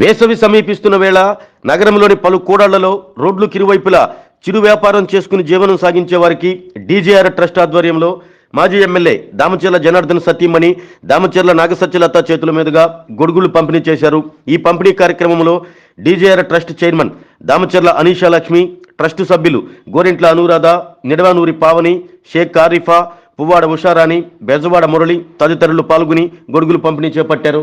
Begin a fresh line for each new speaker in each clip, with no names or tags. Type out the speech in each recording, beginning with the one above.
వేసవి సమీపిస్తున్న వేళ నగరంలోని పలు కూడళ్ళలో రోడ్లు కిరువైపులా చిరు వ్యాపారం చేసుకుని జీవనం సాగించే వారికి డీజేఆర్ ట్రస్ట్ ఆధ్వర్యంలో మాజీ ఎమ్మెల్యే దామచర్ల జనార్దన్ సతీమణి దామచర్ల నాగసత్యలత చేతుల మీదుగా గొడుగులు పంపిణీ చేశారు. ఈ పంపిణీ కార్యక్రమంలో DJR trust chairman Damacharla Aneesha Lakshmi trust సభ్యులు గోరింట్ల అనురాధ నిడవానూరి పావని షేక్ కారిఫా పువ్వాడ ఉషారాణి బెజవాడ మురళి తదితరులు పాల్గొని గొడుగులు పంపిణీ చేపట్టారు.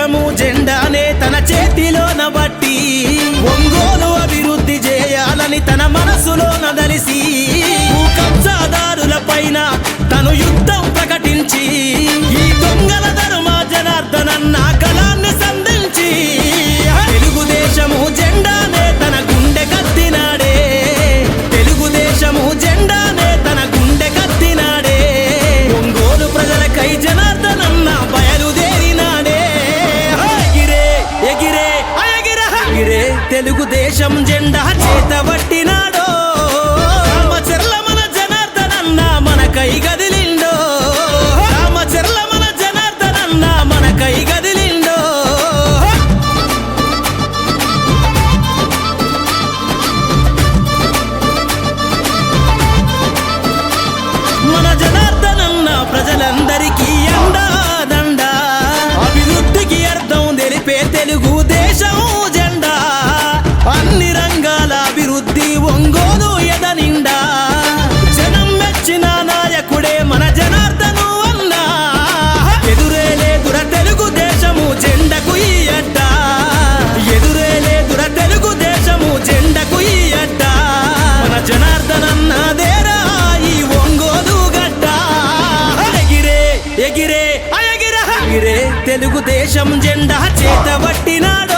దేశము జెండానే తన చేతిలోన బట్టి ఒంగోలు అభివృద్ధి చేయాలని తన మనసులో నదలిసి భూ కబ్జాదారుల పైన తను యుద్ధం ప్రకటించి తెలుగుదేశం జెండా చేతబట్టినాడో తెలుగుదేశం జెండా చేతబట్టినాడో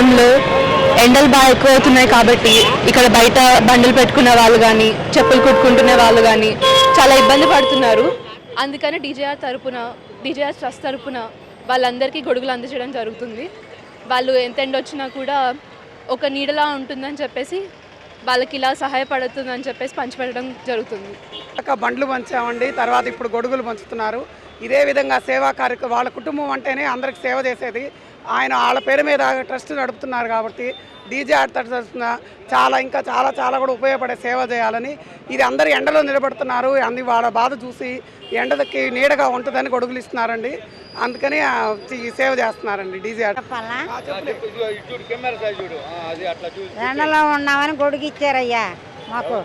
మండలంలో ఎండలు బాగా ఎక్కువ అవుతున్నాయి కాబట్టి ఇక్కడ బయట బండలు పెట్టుకునే వాళ్ళు కానీ చెప్పులు కుట్టుకుంటునే వాళ్ళు కానీ చాలా ఇబ్బంది పడుతున్నారు. అందుకని డీజేఆర్ తరపున డీజేఆర్ ట్రస్ట్ తరపున వాళ్ళందరికీ గొడుగులు అందజేయడం జరుగుతుంది. వాళ్ళు ఎంత ఎండ వచ్చినా కూడా ఒక నీడలా ఉంటుందని చెప్పేసి వాళ్ళకి ఇలా సహాయపడుతుందని చెప్పేసి పంచిపెట్టడం జరుగుతుంది.
దాకా బండ్లు పంచామండి తర్వాత ఇప్పుడు గొడుగులు పంచుతున్నారు. ఇదే విధంగా సేవా కార్యక్రమం వాళ్ళ కుటుంబం అంటేనే అందరికి సేవ చేసేది. ఆయన వాళ్ళ పేరు మీద ట్రస్ట్ నడుపుతున్నారు కాబట్టి డీజే తరఫున చాలా ఇంకా చాలా చాలా కూడా ఉపయోగపడే సేవ చేయాలని ఇది అందరు ఎండలో నిలబడుతున్నారు. అన్ని వాళ్ళ బాధ చూసి ఎండకి నీడగా ఉంటుందని గొడుగులు ఇస్తున్నారండి. అందుకని ఆ, ఈ సేవ చేస్తున్నారండి డీజే
ఎండలో ఉన్నామని గొడుగు ఇచ్చారయ్యా మాకు.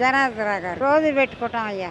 జనార్దన గారు. రోజు పెట్టుకుంటాం అయ్యా.